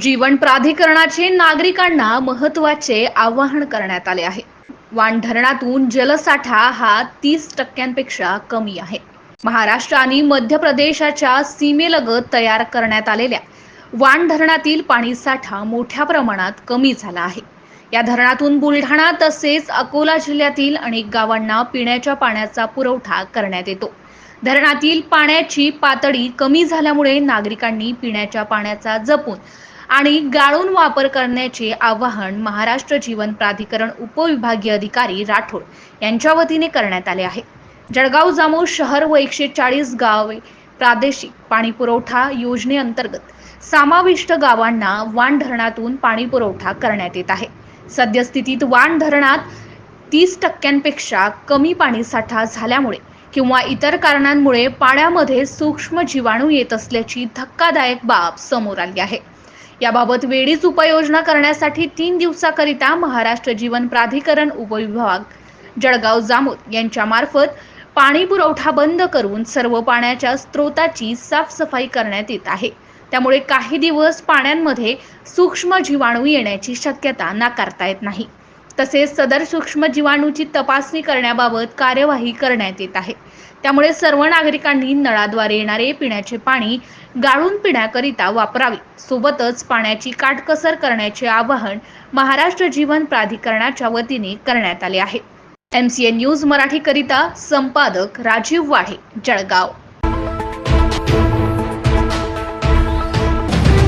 जीवन प्राधिकरणाचे नागरिकांना महत्त्वाचे आवाहन करण्यात आले आहे. वाण धरणातून जलसाठा हा तीस टक्क्यांपेक्षा कमी आहे. महाराष्ट्र आणि मध्य प्रदेशाच्या सीमेलगत तयार करण्यात आलेल्या वाण धरणातील पाणीसाठा मोठ्या प्रमाणात कमी झाला आहे. या धरणातून बुलढाणा तसेच अकोला जिल्ह्यातील अनेक गावांना पिण्याच्या पाण्याचा पुरवठा करण्यात येतो. धरणातील पाण्याची पातळी कमी झाल्यामुळे नागरिकांनी पिण्याच्या पाण्याचा जपून आणि गाळून वापर करण्याचे आवाहन महाराष्ट्र जीवन प्राधिकरण उपविभागीय अधिकारी राठोड यांच्या वतीने करण्यात आले आहे. जळगाव जामोद शहर व एकशे चाळीस गावे प्रादेशिक पाणी पुरवठा योजनेअंतर्गत समाविष्ट गावांना वाण धरणातून पाणी पुरवठा करण्यात येत आहे. सद्यस्थितीत वाण धरणात तीस टक्क्यांपेक्षा कमी पाणीसाठा झाल्यामुळे किंवा इतर कारणांमुळे पाण्यामध्ये सूक्ष्म जीवाणू येत असल्याची धक्कादायक बाब समोर आली आहे. याबाबत वेळीच उपाययोजना करण्यासाठी तीन दिवसाकरिता महाराष्ट्र जीवन प्राधिकरण उपविभाग जळगाव जामोद यांच्या मार्फत पाणी पुरवठा बंद करून सर्व पाण्याच्या स्त्रोताची साफसफाई करण्यात येत आहे. त्यामुळे काही दिवस पाण्यांमध्ये सूक्ष्म जीवाणू येण्याची शक्यता नाकारता येत नाही. तसेच सदर सूक्ष्म जीवाणूची तपासणी करण्याबाबत कार्यवाही करण्यात येत आहे. त्यामुळे सर्व नागरिकांनी नळाद्वारे येणारे पिण्याचे पाणी गाळून पिण्याकरिता वापरावे. सोबतच पाण्याची काटकसर करण्याचे आवाहन महाराष्ट्र जीवन प्राधिकरणाच्या वतीने करण्यात आले आहे. एम सी एन न्यूज मराठीकरिता संपादक राजीव वाढे जळगाव.